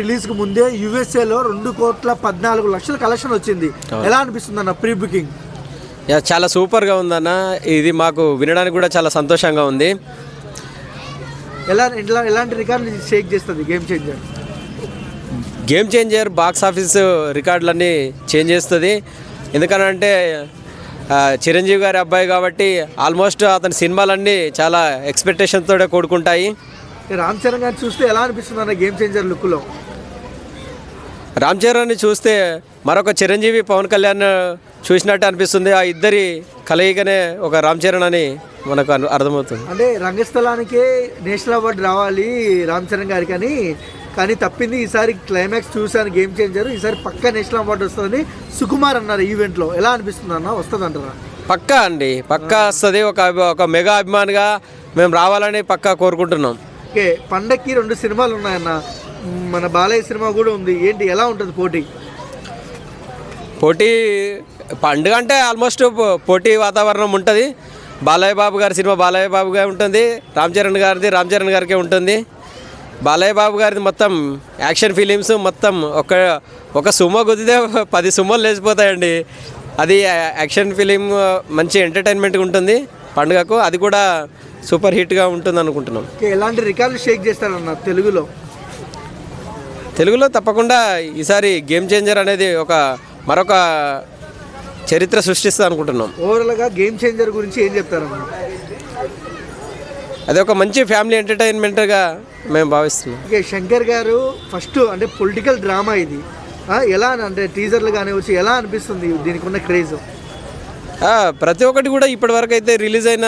రిలీజ్కు ముందే యుఎస్ఏ లో రెండు కోట్ల పద్నాలుగు లక్షల కలెక్షన్ వచ్చింది. ఎలా అనిపిస్తుంది అన్న ప్రీ బుకింగ్ యా, చాలా సూపర్గా ఉందన్న. ఇది మాకు వినడానికి కూడా చాలా సంతోషంగా ఉంది. ఎలా ఎలా ఎలాంటి రికార్డులు షేక్ చేస్తుంది game changer? Game changer box office రికార్డులన్నీ change చేస్తుంది. ఎందుకనంటే చిరంజీవి గారి అబ్బాయి కాబట్టి ఆల్మోస్ట్ అతని సినిమాలన్నీ చాలా ఎక్స్పెక్టేషన్తో కూడుకుంటాయి. రామ్ చరణ్ గారిని చూస్తే ఎలా అనిపిస్తుంది అన్న గేమ్ చేంజర్ లుక్లో? రామ్ చరణ్ని చూస్తే మరొక చిరంజీవి పవన్ కళ్యాణ్ చూసినట్టు అనిపిస్తుంది. ఆ ఇద్దరి కలయికనే ఒక రామ్ చరణ్ అని మనకు అర్థమవుతుంది. అంటే రంగస్థలానికే నేషనల్ అవార్డు రావాలి రామ్ చరణ్ గారికి అని కానీ తప్పింది ఈసారి క్లైమాక్స్ చూశాను గేమ్ చేంజర్ ఈసారి పక్క నేషనల్ అవార్డు వస్తుందని సుకుమార్ అన్నారు ఈవెంట్లో ఎలా అనిపిస్తుంది అన్న? వస్తుంది అంటారా పక్కా అండి. పక్కా వస్తుంది. ఒక ఒక మెగా అభిమానిగా మేము రావాలని పక్కా కోరుకుంటున్నాం. ఓకే పండక్కి రెండు సినిమాలు ఉన్నాయన్న. మన బాలయ్య సినిమా కూడా ఉంది. ఏంటి ఎలా ఉంటుంది పోటీ? పోటీ పండుగ అంటే ఆల్మోస్ట్ పో- పోటీ వాతావరణం ఉంటుంది. బాలయ్య బాబు గారి సినిమా బాలయ్య బాబు గారి ఉంటుంది. రామ్ చరణ్ గారిది రామ్ చరణ్ గారికే ఉంటుంది. బాలయ్య బాబు గారిది మొత్తం యాక్షన్ ఫిలిమ్స్ మొత్తం ఒక ఒక సుమ గుద్దితే పది సుమ్మలు లేచిపోతాయండి. అది యాక్షన్ ఫిలిం మంచి ఎంటర్టైన్మెంట్గా ఉంటుంది పండుగకు. అది కూడా సూపర్ హిట్గా ఉంటుంది అనుకుంటున్నాం. ఎలాంటి రికార్డులు షేక్ చేస్తారన్న తెలుగులో? తెలుగులో తప్పకుండా ఈసారి గేమ్ చేంజర్ అనేది ఒక మరొక చరిత్ర సృష్టిస్తుంది అనుకుంటున్నాం. ఓవరాల్గా గేమ్ చేంజర్ గురించి ఏం చెప్తారన్న అది ఒక మంచి ఫ్యామిలీ ఎంటర్టైన్మెంట్గా మేము భావిస్తున్నాం. ఓకే శంకర్ గారు ఫస్ట్ అంటే పొలిటికల్ డ్రామా ఇది. ఎలా అంటే టీజర్లు కానీ వచ్చి ఎలా అనిపిస్తుంది దీనికి ఉన్న క్రేజ్? ప్రతి ఒక్కటి కూడా ఇప్పటి వరకు అయితే రిలీజ్ అయిన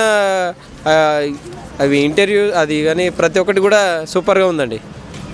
అవి ఇంటర్వ్యూ అది కానీ ప్రతి ఒక్కటి కూడా సూపర్గా ఉందండి.